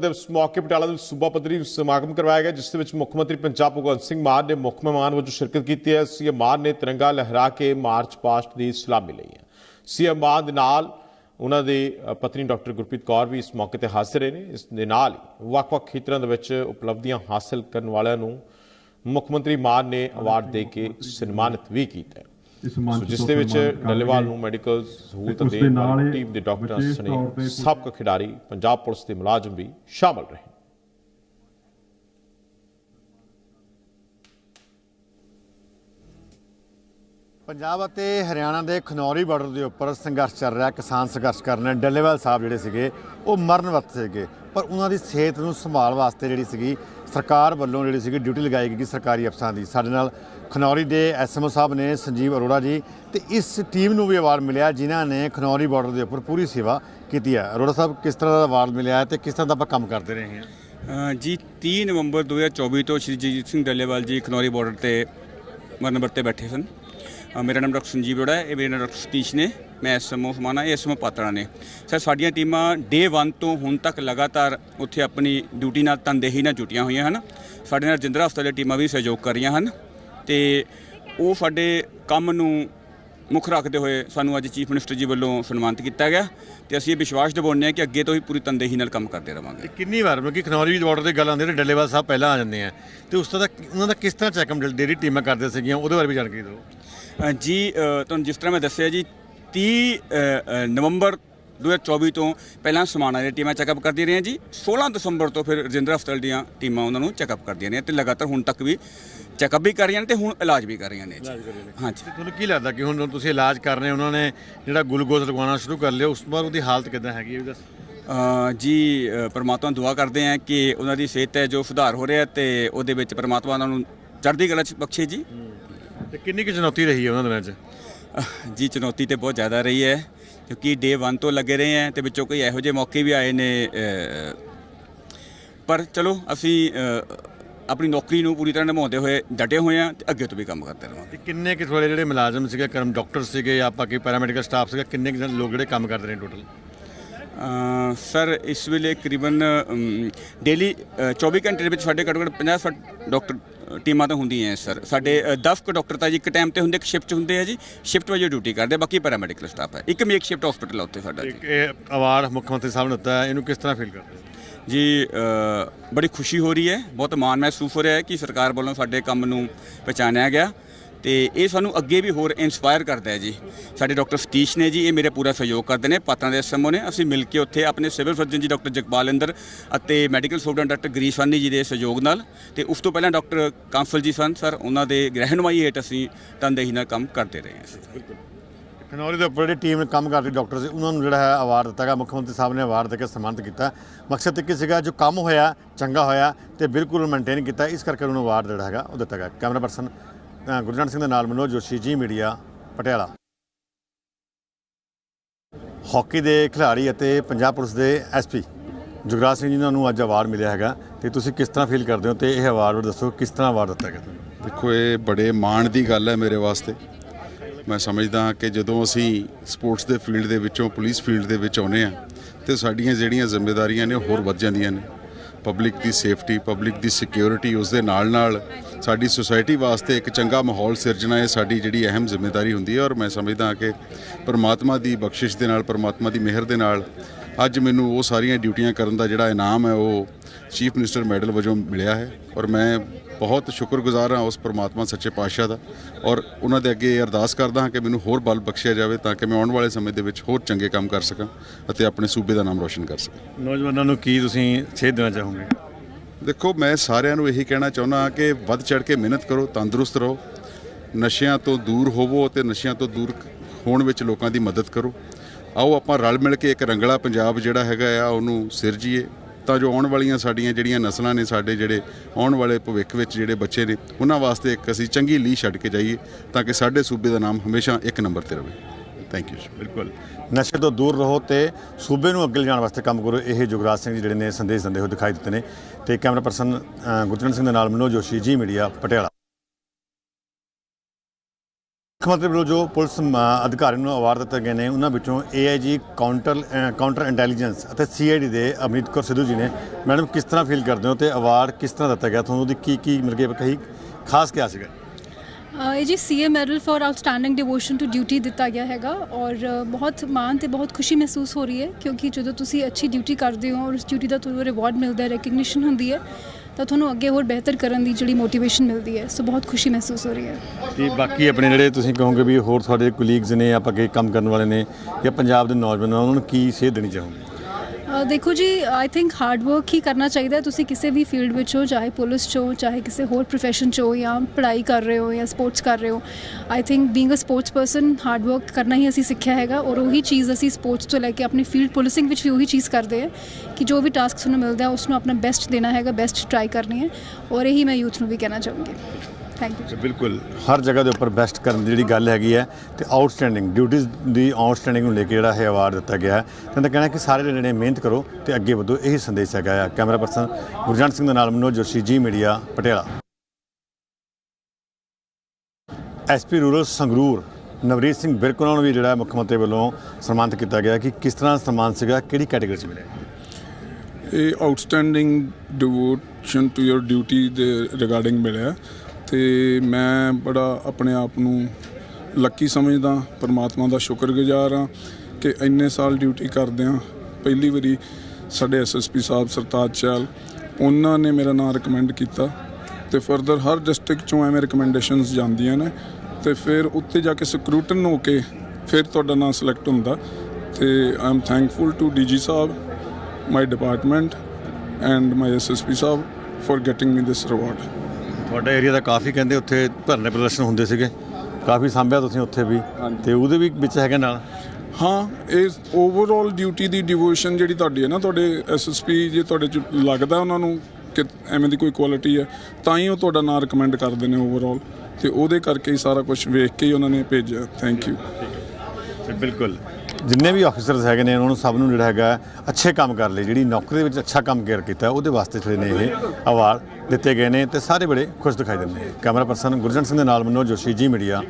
ਦਿਵਸ ਮੌਕੇ ਪਟਿਆਲਾ ਦੇ ਵਿੱਚ ਸੂਬਾ ਪੱਧਰੀ ਸਮਾਗਮ ਕਰਵਾਇਆ ਗਿਆ, ਜਿਸ ਦੇ ਵਿੱਚ ਮੁੱਖ ਮੰਤਰੀ ਪੰਜਾਬ ਭਗਵੰਤ ਸਿੰਘ ਮਾਨ ਨੇ ਮੁੱਖ ਮਹਿਮਾਨ ਵਜੋਂ ਸ਼ਿਰਕਤ ਕੀਤੀ ਹੈ। ਸੀਐਮ ਮਾਨ ਨੇ ਤਿਰੰਗਾ ਲਹਿਰਾ ਕੇ ਮਾਰਚ ਪਾਸਟ ਦੀ ਸਲਾਮੀ ਲਈ ਹੈ। ਸੀਐਮ ਮਾਨ ਦੇ ਨਾਲ ਉਹਨਾਂ ਦੇ ਪਤਨੀ ਡਾਕਟਰ ਗੁਰਪ੍ਰੀਤ ਕੌਰ ਵੀ ਇਸ ਮੌਕੇ ਤੇ ਹਾਜ਼ਰ ਰਹੇ ਨੇ। ਇਸ ਦੇ ਨਾਲ ਹੀ ਵੱਖ-ਵੱਖ ਖੇਤਰਾਂ ਦੇ ਵਿੱਚ ਉਪਲਬਧੀਆਂ ਹਾਸਲ ਕਰਨ ਵਾਲਿਆਂ ਨੂੰ ਮੁੱਖ ਮੰਤਰੀ ਮਾਨ ਨੇ ਅਵਾਰਡ ਦੇ ਕੇ ਸਨਮਾਨਿਤ ਵੀ ਕੀਤਾ ਇਸ ਮੰਚ ਜਿਸ ਤੋਂ ਦੇ ਵਿੱਚ ਡੱਲੇਵਾਲ ਨੂੰ ਮੈਡੀਕਲ ਸਹੂਲਤ ਦੇ ਨਾਲ ਟੀਮ ਦੇ ਡਾਕਟਰਾਂ ਸਣੇ ਸਾਬਕਾ ਖਿਡਾਰੀ ਪੰਜਾਬ ਪੁਲਿਸ ਦੇ ਮੁਲਾਜ਼ਮ ਵੀ ਸ਼ਾਮਲ ਰਹੇ। ਪੰਜਾਬ ਅਤੇ ਹਰਿਆਣਾ ਦੇ ਖਨੌਰੀ ਬਾਰਡਰ ਦੇ ਉੱਪਰ ਸੰਘਰਸ਼ ਚੱਲ ਰਿਹਾ ਕਿਸਾਨ ਸੰਘਰਸ਼ ਕਰ ਰਹੇ ਡੱਲੇਵਾਲ ਸਾਹਿਬ ਜਿਹੜੇ ਸੀਗੇ ਉਹ ਮਰਨ ਵਕਤ ਸੀਗੇ ਪਰ ਉਹਨਾਂ ਦੀ ਸਿਹਤ ਨੂੰ ਸੰਭਾਲ ਵਾਸਤੇ ਜਿਹੜੀ ਸੀਗੀ ਸਰਕਾਰ ਵੱਲੋਂ ਜਿਹੜੀ ਸੀਗੀ ਡਿਊਟੀ ਲਗਾਈ ਗਈ ਸਰਕਾਰੀ ਅਫਸਰਾਂ ਦੀ। ਸਾਡੇ ਨਾਲ ਖਨੌਰੀ ਦੇ ਐਸਐਮਓ ਸਾਹਿਬ ਨੇ ਸੰਜੀਵ ਅਰੋੜਾ ਜੀ ਤੇ ਇਸ ਟੀਮ ਨੂੰ ਵੀ ਅਵਾਰਡ ਮਿਲਿਆ ਜਿਨ੍ਹਾਂ ਨੇ ਖਨੌਰੀ ਬਾਰਡਰ ਦੇ ਉੱਪਰ ਪੂਰੀ ਸੇਵਾ ਕੀਤੀ ਹੈ। ਅਰੋੜਾ ਸਾਹਿਬ, ਕਿਸ ਤਰ੍ਹਾਂ ਦਾ ਅਵਾਰਡ ਮਿਲਿਆ ਹੈ ਤੇ ਕਿਸ ਤਰ੍ਹਾਂ ਦਾ ਆਪਾਂ ਕੰਮ ਕਰਦੇ ਰਹੇ ਹਾਂ? ਜੀ 30 ਨਵੰਬਰ 2024 ਤੋਂ ਸ਼੍ਰੀ ਜਗਜੀਤ ਸਿੰਘ ਡੱਲੇਵਾਲ ਜੀ ਖਨੌਰੀ ਬਾਰਡਰ ਤੇ ਮਰਨ ਨੰਬਰ ਤੇ ਬੈਠੇ ਸਨ। ਮੇਰਾ ਨਾਮ ਡਾਕਟਰ ਸੰਜੀਵ ਅਰੋੜਾ ਹੈ, ਇਹ ਮੇਰੇ ਨਾਲ ਡਾਕਟਰ ਸਤੀਸ਼ ਨੇ, ਮੈਂ ਐਸਐਮਓ ਸਮਾਨਾ ਇਹ ਐਸਐਮਓ ਪਾਤਰਾ ਨੇ। ਸਰ, ਸਾਡੀਆਂ ਟੀਮਾਂ ਡੇ 1 ਤੋਂ ਹੁਣ ਤੱਕ ਲਗਾਤਾਰ ਉੱਥੇ ਆਪਣੀ ਡਿਊਟੀ ਨਾਲ ਤਨਦੇਹੀ ਨਾਲ ਜੁਟੀਆਂ ਹੋਈਆਂ ਹਨ। ਸਾਡੇ ਨਾਲ ਜਿੰਦਰਾ ਹਸਪਤਾਲ ਦੀਆਂ ਟੀਮਾਂ ਵੀ ਸਹਿਯੋਗ ਕਰ ਰਹੀਆਂ ਹਨ। ਤੇ ਉਹ ਸਾਡੇ ਕੰਮ ਨੂੰ ਮੁੱਖ ਰੱਖਦੇ ਹੋਏ ਸਾਨੂੰ ਅੱਜ ਚੀਫ ਮਿਨਿਸਟਰ ਜੀ ਵੱਲੋਂ ਸਨਮਾਨਿਤ ਕੀਤਾ ਗਿਆ ਤੇ ਅਸੀਂ ਇਹ ਵਿਸ਼ਵਾਸ ਦਿਵਾਉਂਦੇ ਹਾਂ ਕਿ ਅੱਗੇ ਤੋਂ ਵੀ ਪੂਰੀ ਤਨਦੇਹੀ ਨਾਲ ਕੰਮ ਕਰਦੇ ਰਵਾਂਗੇ। ਤੇ ਕਿੰਨੀ ਵਾਰ ਮਤਲਬ ਕਿ ਖਨੌਰੀ ਬਾਰਡਰ ਦੀ ਗੱਲ ਆਉਂਦੀ ਹੈ ਤੇ ਡੱਲੇਵਾਲ ਸਾਹਿਬ ਪਹਿਲਾਂ ਆ ਜਾਂਦੇ ਆ। ਤੇ ਉਸ ਤਰ੍ਹਾਂ ਦਾ ਉਹਨਾਂ ਦਾ ਕਿਸ ਤਰ੍ਹਾਂ ਚੈੱਕਅਪ ਡੇਰੀ ਟੀਮਾਂ ਕਰਦੇ ਸੀਗੀਆਂ ਉਹਦੇ ਬਾਰੇ ਵੀ ਜਾਣਕਾਰੀ ਦਿਓ। ਜੀ ਤੁਹਾਨੂੰ ਜਿਸ ਤਰ੍ਹਾਂ ਮੈਂ ਦੱਸਿਆ ਜੀ 30 ਅ, ਅ, ਨਵੰਬਰ 2024 ਤੋਂ ਪਹਿਲਾਂ ਸਮਾਣਾ ਦੀਆਂ ਟੀਮਾਂ ਚੈੱਕਅਪ ਕਰਦੀਆਂ ਰਹੀਆਂ ਜੀ 16 ਦਸੰਬਰ ਤੋਂ ਫਿਰ ਰਜਿੰਦਰ ਹਸਪਤਾਲ ਦੀਆਂ ਟੀਮਾਂ ਉਹਨਾਂ ਨੂੰ ਚੈੱਕਅਪ ਕਰਦੀਆਂ ਰਹੀਆਂ ਤੇ ਲਗਾਤਾਰ ਹੁਣ ਤੱਕ ਵੀ ਚੈੱਕਅਪ ਵੀ ਕਰ ਰਹੀਆਂ ਨੇ ਤੇ ਹੁਣ ਇਲਾਜ ਵੀ ਕਰ ਰਹੀਆਂ ਨੇ ਜੀ। ਹਾਂਜੀ। ਤੁਹਾਨੂੰ ਕੀ ਲੱਗਦਾ ਕਿ ਹੁਣ ਤੁਸੀਂ ਇਲਾਜ ਕਰ ਰਹੇ ਉਹਨਾਂ ਨੇ ਜਿਹੜਾ ਗਲੂਕੋਜ਼ ਲਗਵਾਉਣਾ ਸ਼ੁਰੂ ਕਰ ਲਿਆ ਉਸ ਤੋਂ ਬਾਅਦ ਉਹਦੀ ਹਾਲਤ ਕਿਦਾਂ ਹੈਗੀ ਇਹ ਵੀ ਦੱਸ? ਅ, ਜੀ ਪ੍ਰਮਾਤਮਾ ਦੁਆ ਕਰਦੇ ਹਾਂ ਕਿ ਉਹਨਾਂ ਦੀ ਸਿਹਤ ਹੈ ਜੋ ਸੁਧਾਰ ਹੋ ਰਿਹਾ ਤੇ ਉਹਦੇ ਵਿੱਚ ਪ੍ਰਮਾਤਮਾ ਉਹਨਾਂ ਨੂੰ ਚੜ੍ਹਦੀ ਕਲਾ ਚ ਬਖਸ਼ੇ ਜੀ। ਤੇ ਕਿੰਨੀ ਕੁ ਚੁਣੌਤੀ ਰਹੀ ਹੈ ਉਹਨਾਂ ਦਿਨਾਂ 'ਚ? ਜੀ ਚੁਣੌਤੀ ਤੇ ਬਹੁਤ ਜ਼ਿਆਦਾ ਰਹੀ ਹੈ ਕਿਉਂਕਿ ਡੇ 1 ਤੋਂ ਲੱਗੇ ਰਹੇ ਹੈ ਤੇ ਵਿੱਚੋਂ ਕੋਈ ਇਹੋ ਜਿਹੇ ਮੌਕੇ ਵੀ ਆਏ ਨੇ ਪਰ ਚਲੋ ਅਸੀਂ ਆਪਣੀ ਨੌਕਰੀ ਨੂੰ ਪੂਰੀ ਤਰ੍ਹਾਂ ਨਿਭਾਉਂਦੇ ਹੋਏ ਡਟੇ ਹੋਏ ਹਾਂ ਤੇ ਅੱਗੇ ਤੋਂ ਵੀ ਕੰਮ ਕਰਦੇ ਰਹਾਂਗੇ ਤੇ ਕਿੰਨੇ ਕਿ ਥੋੜੇ ਜਿਹੜੇ ਮੁਲਾਜ਼ਮ ਸੀਗੇ ਕਰਮ ਡਾਕਟਰ ਸੀਗੇ ਜਾਂ ਆਪਾਂ ਕੀ ਪੈਰਾਮੈਡੀਕਲ ਸਟਾਫ ਸੀਗਾ ਕਿੰਨੇ ਕੁ ਲੋਕ ਜਿਹੜੇ ਕੰਮ ਕਰਦੇ ਨੇ ਟੋਟਲ ਸਰ ਇਸ ਵੇਲੇ ਕਰੀਬਨ ਡੇਲੀ 24 ਘੰਟੇ ਦੇ ਵਿੱਚ ਸਾਡੇ ਘੱਟੋ ਘੱਟ 50 60 ਡਾਕਟਰ ਟੀਮਾਂ ਤਾਂ ਹੁੰਦੀਆਂ ਹੈ ਸਰ। ਸਾਡੇ 10 ਕੁ ਡਾਕਟਰ ਤਾਂ ਜੀ ਇੱਕ ਟਾਈਮ ਤੇ ਹੁੰਦੇ ਇੱਕ ਸ਼ਿਫਟ 'ਚ ਹੁੰਦੇ ਆ ਜੀ। ਸ਼ਿਫਟ ਵਜੇ ਡਿਊਟੀ ਕਰਦੇ ਆ, ਬਾਕੀ ਪੈਰਾਮੈਡੀਕਲ ਸਟਾਫ ਹੈ। ਇੱਕ ਮੇਕ ਸ਼ਿਫਟ ਹਸਪੀਟਲ ਆ ਉੱਥੇ ਸਾਡਾ ਜੀ। ਇਹ ਅਵਾਰਡ ਮੁੱਖ ਮੰਤਰੀ ਸਾਹਿਬ ਨੇ ਦਿੱਤਾ ਇਹਨੂੰ ਕਿਸ ਤਰ੍ਹਾਂ ਫੀਲ ਕਰਦੇ? ਹੋ ਜੀ ਬੜੀ ਖੁਸ਼ੀ ਹੋ ਰਹੀ ਹੈ, ਬਹੁਤ ਮਾਣ ਮਹਿਸੂਸ ਹੋ ਰਿਹਾ ਹੈ ਕਿ ਸਰਕਾਰ ਵੱਲੋਂ ਸਾਡੇ ਕੰਮ ਨੂੰ ਪਛਾਣਿਆ ਗਿਆ ਤੇ ਇਹ ਸਾਨੂੰ ਅੱਗੇ ਵੀ ਹੋਰ ਇਨਸਪਾਇਰ ਕਰਦਾ ਹੈ ਜੀ। ਸਾਡੇ ਡਾਕਟਰ ਸਤੀਸ਼ ਨੇ ਜੀ, ਇਹ ਮੇਰੇ ਪੂਰਾ ਸਹਿਯੋਗ ਕਰਦੇ ਨੇ, ਪਾਤਰਾਂ ਦੇ ਐਸਐਮਓ ਨੇ। ਅਸੀਂ ਮਿਲ ਕੇ ਉੱਥੇ ਆਪਣੇ ਸਿਵਲ ਸਰਜਨ ਜੀ, ਡਾਕਟਰ ਜਗਪਾਲ ਇੰਦਰ ਅਤੇ ਮੈਡੀਕਲ ਸਟੂਡੈਂਟ ਡਾਕਟਰ ਗਰੀਸ਼ਵਾਨੀ ਜੀ ਦੇ ਸਹਿਯੋਗ ਨਾਲ ਤੇ ਉਸ ਤੋਂ ਪਹਿਲਾਂ ਡਾਕਟਰ ਕਾਂਸਲ ਜੀ ਸਨ, ਸਰ, ਉਹਨਾਂ ਦੇ ਗ੍ਰਹਿਣਮਾਈ ਹੇਠ ਅਸੀਂ ਤਨਦੇਹੀ ਨਾਲ ਕੰਮ ਕਰਦੇ ਰਹੇ ਹਾਂ। ਖਨੌਰੀ ਦੇ ਉੱਪਰ ਜਿਹੜੀ ਟੀਮ ਕੰਮ ਕਰਦੀ ਡਾਕਟਰ ਸੀ ਉਹਨਾਂ ਨੂੰ ਜਿਹੜਾ ਹੈ ਅਵਾਰਡ ਦਿੱਤਾ ਗਿਆ। ਮੁੱਖ ਮੰਤਰੀ ਸਾਹਿਬ ਨੇ ਅਵਾਰਡ ਦੇ ਕੇ ਸਨਮਾਨਿਤ ਕੀਤਾ। ਮਕਸਦ ਇੱਕ ਹੀ ਸੀਗਾ ਜੋ ਕੰਮ ਹੋਇਆ ਚੰਗਾ ਹੋਇਆ ਤੇ ਬਿਲਕੁਲ ਮੇਨਟੇਨ ਕੀਤਾ। ਇਸ ਕਰਕੇ ਉਹਨਾਂ ਨੂੰ ਅਵਾਰਡ ਜਿਹੜਾ ਹੈਗਾ ਉਹ ਦਿੱਤਾ ਗਿਆ। Camera person uh, Gurjant Singh ਦੇ ਨਾਲ ਮਨੋਜ ਜੋਸ਼ੀ ਜੀ ਮੀਡੀਆ ਪਟਿਆਲਾ। ਹਾਕੀ ਦੇ ਖਿਡਾਰੀ ਅਤੇ ਪੰਜਾਬ ਪੁਲਿਸ ਦੇ ਐਸਪੀ ਜੁਗਰਾਜ ਸਿੰਘ ਜੀ ਨੂੰ ਅੱਜ ਅਵਾਰਡ ਮਿਲਿਆ ਹੈਗਾ। ਤੇ ਤੁਸੀਂ ਕਿਸ ਤਰ੍ਹਾਂ ਫੀਲ ਕਰਦੇ ਹੋ ਤੇ ਇਹ ਅਵਾਰਡ ਦੱਸੋ ਕਿਸ ਤਰ੍ਹਾਂ ਅਵਾਰਡ ਦਿੱਤਾ ਗਿਆ ਤੁਹਾਨੂੰ? ਦੇਖੋ ਇਹ ਬੜੇ ਮਾਣ ਦੀ ਗੱਲ ਹੈ ਮੇਰੇ ਵਾਸਤੇ। ਮੈਂ ਸਮਝਦਾ ਹਾਂ ਕਿ ਜਦੋਂ ਅਸੀਂ ਸਪੋਰਟਸ ਦੇ ਫੀਲਡ ਦੇ ਵਿੱਚੋਂ, ਪੁਲਿਸ ਫੀਲਡ ਦੇ ਵਿੱਚ ਆਉਨੇ ਆ ਤੇ ਸਾਡੀਆਂ ਜਿਹੜੀਆਂ ਜ਼ਿੰਮੇਵਾਰੀਆਂ ਨੇ, ਉਹ ਹੋਰ ਵੱਧ ਜਾਂਦੀਆਂ ਨੇ। ਪਬਲਿਕ ਦੀ ਸੇਫਟੀ ਪਬਲਿਕ ਦੀ ਸਿਕਿਉਰਿਟੀ ਉਸ ਦੇ ਨਾਲ ਨਾਲ ਸਾਡੀ ਸੁਸਾਇਟੀ ਵਾਸਤੇ ਇੱਕ ਚੰਗਾ ਮਾਹੌਲ ਸਿਰਜਣਾ, ਇਹ ਸਾਡੀ ਜਿਹੜੀ ਅਹਿਮ ਜ਼ਿੰਮੇਵਾਰੀ ਹੁੰਦੀ ਹੈ। ਔਰ ਮੈਂ ਸਮਝਦਾ ਹਾਂ ਕਿ ਪਰਮਾਤਮਾ ਦੀ ਬਖਸ਼ਿਸ਼ ਦੇ ਨਾਲ, ਪਰਮਾਤਮਾ ਦੀ ਮਿਹਰ ਦੇ ਨਾਲ ਅੱਜ ਮੈਨੂੰ ਉਹ ਸਾਰੀਆਂ ਡਿਊਟੀਆਂ ਕਰਨ ਦਾ ਜਿਹੜਾ ਇਨਾਮ ਹੈ ਉਹ ਚੀਫ ਮਿਨਿਸਟਰ ਮੈਡਲ ਵਜੋਂ ਮਿਲਿਆ ਹੈ ਔਰ ਮੈਂ ਬਹੁਤ ਸ਼ੁਕਰਗੁਜ਼ਾਰ ਹਾਂ ਉਸ ਪਰਮਾਤਮਾ ਸੱਚੇ ਪਾਤਸ਼ਾਹ ਦਾ ਔਰ ਉਹਨਾਂ ਦੇ ਅੱਗੇ ਅਰਦਾਸ ਕਰਦਾ ਹਾਂ ਕਿ ਮੈਨੂੰ ਹੋਰ ਬਲ ਬਖਸ਼ਿਆ ਜਾਵੇ ਤਾਂ ਕਿ ਮੈਂ ਆਉਣ ਵਾਲੇ ਸਮੇਂ ਦੇ ਵਿੱਚ ਹੋਰ ਚੰਗੇ ਕੰਮ ਕਰ ਸਕਾਂ ਅਤੇ ਆਪਣੇ ਸੂਬੇ ਦਾ ਨਾਮ ਰੋਸ਼ਨ ਕਰ ਸਕਾਂ। ਨੌਜਵਾਨਾਂ ਨੂੰ ਕੀ ਤੁਸੀਂ ਸੇਧ ਦੇਣਾ ਚਾਹੋਗੇ? ਦੇਖੋ ਮੈਂ ਸਾਰਿਆਂ ਨੂੰ ਇਹੀ ਕਹਿਣਾ ਚਾਹੁੰਦਾ ਹਾਂ ਕਿ ਵੱਧ ਚੜ ਕੇ ਮਿਹਨਤ ਕਰੋ ਤੰਦਰੁਸਤ ਰਹੋ ਨਸ਼ਿਆਂ ਤੋਂ ਦੂਰ ਹੋਵੋ ਤੇ ਨਸ਼ਿਆਂ ਤੋਂ ਦੂਰ ਹੋਣ ਵਿੱਚ ਲੋਕਾਂ ਦੀ ਮਦਦ ਕਰੋ। ਆਓ ਆਪਾਂ ਰਲ ਮਿਲ ਕੇ ਇੱਕ ਰੰਗਲਾ ਪੰਜਾਬ ਜਿਹੜਾ ਹੈਗਾ ਆ ਉਹਨੂੰ ਸਿਰਜੀਏ। ਤਾਂ ਜੋ ਆਉਣ ਵਾਲੀਆਂ ਸਾਡੀਆਂ ਜਿਹੜੀਆਂ ਨਸਲਾਂ ਨੇ ਸਾਡੇ ਜਿਹੜੇ ਆਉਣ ਵਾਲੇ ਭਵਿੱਖ ਵਿੱਚ ਜਿਹੜੇ ਬੱਚੇ ਨੇ ਉਹਨਾਂ ਵਾਸਤੇ ਇੱਕ ਅਸੀਂ ਚੰਗੀ ਲੀਹ ਛੱਡ ਕੇ ਜਾਈਏ ਤਾਂ ਕਿ ਸਾਡੇ ਸੂਬੇ ਦਾ ਨਾਮ ਹਮੇਸ਼ਾ ਇੱਕ ਨੰਬਰ ਤੇ ਰਹੇ ਥੈਂਕ ਯੂ ਬਿਲਕੁਲ। ਨਸ਼ੇ ਤੋਂ ਦੂਰ ਰਹੋ ਤੇ ਸੂਬੇ ਨੂੰ ਅੱਗੇ ਲਿਜਾਣ ਵਾਸਤੇ ਕੰਮ ਕਰੋ ਇਹ ਜੁਗਰਾਜ ਸਿੰਘ ਜੀ ਜਿਹੜੇ ਨੇ ਸੰਦੇਸ਼ ਦਿੰਦੇ ਹੋਏ ਦਿਖਾਈ ਦਿੱਤੇ ਨੇ। ਤੇ ਕੈਮਰਾ ਪਰਸਨ ਅ, ਸਿੰਘ ਦੇ ਨਾਲ ਮਨੋਜ ਜੋਸ਼ੀ ਜੀ ਮੀਡੀਆ ਪਟਿਆਲਾ। ਮੁੱਖ ਮੰਤਰੀ ਵੱਲੋਂ ਜੋ ਪੁਲਿਸ ਮ- ਅਧਿਕਾਰੀ ਨੂੰ ਅਵਾਰਡ ਦਿੱਤੇ ਗਏ ਨੇ ਉਹਨਾਂ ਵਿੱਚੋਂ AIG counter uh, counter intelligence ਅਤੇ ਸੀਆਈਡੀ ਦੇ ਅਮਰੀਤ ਕੌਰ ਸਿੱਧੂ ਜੀ ਨੇ। ਮੈਡਮ ਕਿਸ ਤਰ੍ਹਾਂ ਫੀਲ ਕਰਦੇ ਹੋ ਤੇ ਅਵਾਰਡ ਕਿਸ ਤਰ੍ਹਾਂ ਦਿੱਤਾ ਗਿਆ? ਤੁਹਾਨੂੰ ਉਹਦੀ ਕੀ ਕੀ ਮਿਲ ਕੇ ਕਹੀ ਖਾਸ ਕਿਆ ਸੀਗਾ? ਇਹ ਜੀ CA medal for outstanding devotion to duty ਦਿੱਤਾ ਗਿਆ ਹੈਗਾ ਔਰ ਬਹੁਤ ਮਾਣ ਤੇ ਬਹੁਤ ਖੁਸ਼ੀ ਮਹਿਸੂਸ ਹੋ ਰਹੀ ਹੈ ਕਿਉਂਕਿ ਜਦੋਂ ਤੁਸੀਂ ਅੱਛੀ ਡਿਊਟੀ ਕਰਦੇ ਹੋ ਔਰ ਉਸ ਡਿਊਟੀ ਦਾ ਤੁਹਾਨੂੰ ਰਿਵਾਰਡ ਮਿਲਦਾ ਹੈ ਰੈਕਗਨੀਸ਼ਨ ਹੁੰਦੀ ਹੈ ਤਾਂ ਤੁਹਾਨੂੰ ਅੱਗੇ ਹੋਰ ਬਿਹਤਰ ਕਰਨ ਦੀ ਜਿਹੜੀ ਮੋਟੀਵੇਸ਼ਨ ਮਿਲਦੀ ਹੈ, ਸੋ ਬਹੁਤ ਖੁਸ਼ੀ ਮਹਿਸੂਸ ਹੋ ਰਹੀ ਹੈ। ਤੇ ਬਾਕੀ ਆਪਣੇ ਜਿਹੜੇ ਤੁਸੀਂ ਕਹੋਗੇ ਵੀ ਹੋਰ ਤੁਹਾਡੇ ਕੁਲੀਗਸ ਨੇ ਆਪਾਂ ਅੱਗੇ ਕੰਮ ਕਰਨ ਵਾਲੇ ਨੇ ਜਾਂ ਪੰਜਾਬ ਦੇ ਨੌਜਵਾਨਾਂ, ਉਹਨਾਂ ਨੂੰ ਕੀ ਸੇਧ ਦੇਣੀ ਚਾਹੋਗੇ? ਦੇਖੋ ਜੀ ਆਈ ਥਿੰਕ ਹਾਰਡ ਵਰਕ ਹੀ ਕਰਨਾ ਚਾਹੀਦਾ ਤੁਸੀਂ ਕਿਸੇ ਵੀ ਫੀਲਡ ਵਿੱਚ ਹੋ, ਚਾਹੇ ਪੁਲਿਸ 'ਚ ਹੋ, ਚਾਹੇ ਕਿਸੇ ਹੋਰ profession 'ਚ ਹੋ, ਜਾਂ ਪੜ੍ਹਾਈ ਕਰ ਰਹੇ ਹੋ, ਜਾਂ ਸਪੋਰਟਸ ਕਰ ਰਹੇ ਹੋ I think being uh sports person hard work ਕਰਨਾ ਹੀ ਅਸੀਂ ਸਿੱਖਿਆ ਹੈਗਾ ਔਰ ਉਹੀ ਚੀਜ਼ ਅਸੀਂ ਸਪੋਰਟਸ ਤੋਂ ਲੈ ਕੇ ਆਪਣੀ ਫੀਲਡ ਪੁਲਿਸਿੰਗ ਵਿੱਚ ਵੀ ਉਹੀ ਚੀਜ਼ ਕਰਦੇ ਹਾਂ ਕਿ ਜੋ ਵੀ ਟਾਸਕ ਸਾਨੂੰ ਮਿਲਦਾ ਹੈ ਉਸ ਨੂੰ ਆਪਣਾ ਬੈਸਟ ਦੇਣਾ ਹੈਗਾ ਬੈਸਟ ਟਰਾਈ ਕਰਨੀ ਹੈ ਔਰ ਇਹੀ ਮੈਂ ਯੂਥ ਨੂੰ ਵੀ ਕਹਿਣਾ ਚਾਹੂੰਗੀ। ਥੈਂਕ ਯੂ ਤੇ ਬਿਲਕੁਲ ਹਰ ਜਗ੍ਹਾ ਦੇ ਉੱਪਰ ਬੈਸਟ ਕਰਨ ਦੀ ਜਿਹੜੀ ਗੱਲ ਹੈਗੀ ਹੈ ਤੇ ਆਊਟਸਟੈਂਡਿੰਗ ਡਿਊਟੀਜ਼ ਦੀ ਆਊਟਸਟੈਂਡਿੰਗ ਨੂੰ ਲੈ ਕੇ ਜਿਹੜਾ ਇਹ ਅਵਾਰਡ ਦਿੱਤਾ ਗਿਆ ਹੈ। ਤੇ ਮੈਂ ਕਹਿਣਾ ਕਿ ਸਾਰੇ ਜਿਹੜੇ ਮਿਹਨਤ ਕਰੋ ਤੇ ਅੱਗੇ ਵਧੋ ਇਹੀ ਸੰਦੇਸ਼ ਹੈਗਾ ਆ। ਕੈਮਰਾ ਪਰਸਨ ਗੁਰਜੰਟ ਸਿੰਘ ਦੇ ਨਾਲ Manoj Joshi ji media Patiala. SP rural Sangrur Navreet Singh Birk ਨੂੰ ਵੀ ਜਿਹੜਾ ਮੁੱਖ ਮੰਤਰੀ ਵੱਲੋਂ ਸਨਮਾਨਿਤ ਕੀਤਾ ਗਿਆ ਕਿ ਕਿਸ ਤਰ੍ਹਾਂ ਸਨਮਾਨ ਸੀਗਾ ਕਿਹੜੀ ਕੈਟਾਗਰੀ 'ਚ ਮਿਲਿਆ? ਇਹ outstanding devotion to your duty ਦੇ ਰਿਗਾਰਡਿੰਗ ਮਿਲਿਆ। ਤੇ ਮੈਂ ਬੜਾ ਆਪਣੇ ਆਪ ਨੂੰ ਲੱਕੀ ਸਮਝਦਾ, ਪਰਮਾਤਮਾ ਦਾ ਸ਼ੁਕਰਗੁਜ਼ਾਰ ਹਾਂ ਕਿ ਇੰਨੇ ਸਾਲ ਡਿਊਟੀ ਕਰਦਿਆਂ ਪਹਿਲੀ ਵਾਰੀ ਸਾਡੇ ਐਸਐਸਪੀ ਸਾਹਿਬ ਸਰਤਾਜ ਚਾਲ ਉਹਨਾਂ ਨੇ ਮੇਰਾ ਨਾਮ ਰეკਮੈਂਡ ਕੀਤਾ ਤੇ ਫਰਦਰ ਹਰ ਡਿਸਟ੍ਰਿਕਟ ਚੋਂ ਐਵੇਂ ਰეკਮੈਂਡੇਸ਼ਨਸ ਜਾਂਦੀਆਂ ਨੇ ਤੇ ਫਿਰ ਉੱਤੇ ਜਾ ਕੇ ਸਕਰੂਟਨ ਹੋ ਕੇ ਫਿਰ ਤੁਹਾਡਾ ਨਾਮ ਸਿਲੈਕਟ ਹੁੰਦਾ ਤੇ I am thankful to DG sahib my department and my SSP sahib for getting me this reward ਤੁਹਾਡਾ ਏਰੀਆ ਦਾ ਕਾਫੀ ਕਹਿੰਦੇ ਉੱਥੇ ਧਰਨੇ ਪ੍ਰਦਰਸ਼ਨ ਹੁੰਦੇ ਸੀਗੇ। ਕਾਫੀ ਸਾਂਭਿਆ ਤੁਸੀਂ ਉੱਥੇ ਵੀ। ਤੇ ਉਹਦੇ ਵੀ ਵਿੱਚ ਹੈਗਾ ਨਾਲ? ਹਾਂ ਇਹ ਓਵਰਆਲ ਡਿਊਟੀ ਦੀ ਡਿਵੋਸ਼ਨ ਜਿਹੜੀ ਤੁਹਾਡੀ ਹੈ ਨਾ ਤੁਹਾਡੇ ਐਸਐਸਪੀ ਜੇ ਤੁਹਾਡੇ ਚ ਲੱਗਦਾ ਉਹਨਾਂ ਨੂੰ ਕਿ ਐਵੇਂ ਦੀ ਕੋਈ ਕੁਆਲਿਟੀ ਹੈ ਤਾਂ ਹੀ ਉਹ ਤੁਹਾਡਾ ਨਾਮ ਰეკਮੈਂਡ ਕਰਦੇ ਨੇ ਓਵਰਆਲ ਤੇ ਉਹਦੇ ਕਰਕੇ ਹੀ ਸਾਰਾ ਕੁਝ ਵੇਖ ਕੇ ਹੀ ਉਹਨਾਂ ਨੇ ਭੇਜਿਆ। ਥੈਂਕ ਯੂ ਬਿਲਕੁਲ। ਜਿੰਨੇ ਵੀ ਆਫੀਸਰਸ ਹੈਗੇ ਨੇ, ਉਹਨਾਂ ਨੂੰ ਸਭ ਨੂੰ ਜਿਹੜਾ ਹੈਗਾ ਅੱਛੇ ਕੰਮ ਕਰ ਲਈ। ਜਿਹੜੀ ਨੌਕਰੀ ਦੇ ਵਿੱਚ ਅੱਛਾ ਕੰਮ ਕੇਅਰ ਕੀਤਾ, ਉਹਦੇ ਵਾਸਤੇ ਜਿਹੜੇ ਨੇ ਇਹ ਅਵਾਰਡ ਦਿੱਤੇ ਗਏ ਨੇ ਤੇ ਸਾਰੇ ਬੜੇ ਖੁਸ਼ ਦਿਖਾਈ ਦਿੰਦੇ ਨੇ। ਕੈਮਰਾ ਪਰਸਨ ਗੁਰਜੰਟ ਸਿੰਘ ਦੇ ਨਾਲ ਮਨੋਜ ਜੋਸ਼ੀ ਜੀ ਮੀਡੀਆ